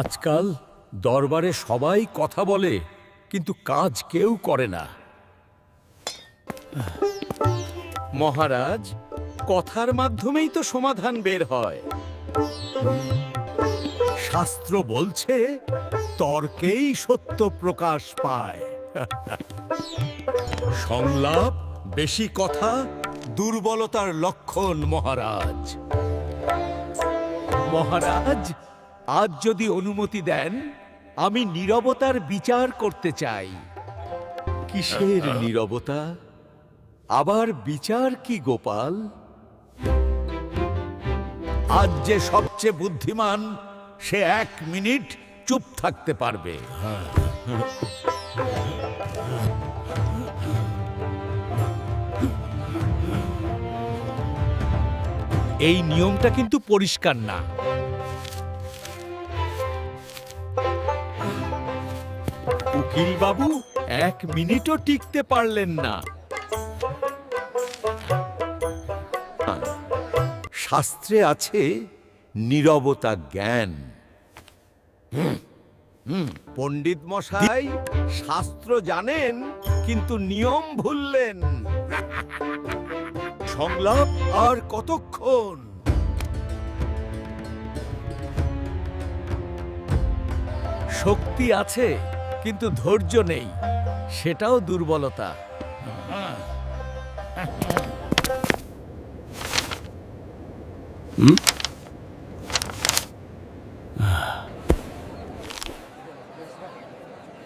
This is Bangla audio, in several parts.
আজকাল দরবারে সবাই কথা বলে, কিন্তু কাজ কেউ করে না। মহারাজ, কথার মাধ্যমেই তো সমাধান বের হয়। শাস্ত্র বলছে, তর্কেই সত্য প্রকাশ পায়। সংলাপ, বেশি কথা, দুর্বলতার লক্ষণ মহারাজ। মহারাজ আজ যদি অনুমতি দেন আমি নীরবতার বিচার করতে চাই। কিসের নীরবতা? আবার বিচার কি গোপাল? আজ যে সবচেয়ে বুদ্ধিমান সে এক মিনিট চুপ থাকতে পারবে। এই নিয়মটা কিন্তু পরিষ্কার না। উকিল বাবু এক মিনিটও টিকতে পারলেন না। শাস্ত্রে আছে নীরবতা জ্ঞান। পণ্ডিত মশাই শাস্ত্র জানেন কিন্তু নিয়ম ভুললেন। সংলাপ আর কতক্ষণ? শক্তি আছে কিন্তু ধৈর্য নেই। সেটাও দুর্বলতা।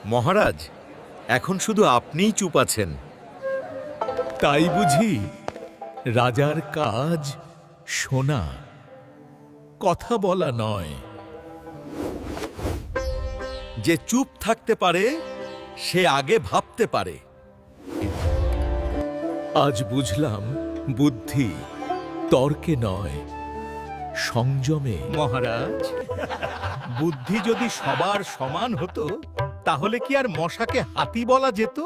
মহারাজ, এখন শুধু আপনিই চুপ আছেন। তাই বুঝি রাজার কাজ শোনা কথা বলা নয়। যে চুপ থাকতে পারে সে আগে ভাবতে পারে। আজ বুঝলাম বুদ্ধি তর্কে নয় সংযমে। মহারাজ বুদ্ধি যদি সবার সমান হতো তাহলে কি আর মশাকে হাতি বলা যেত?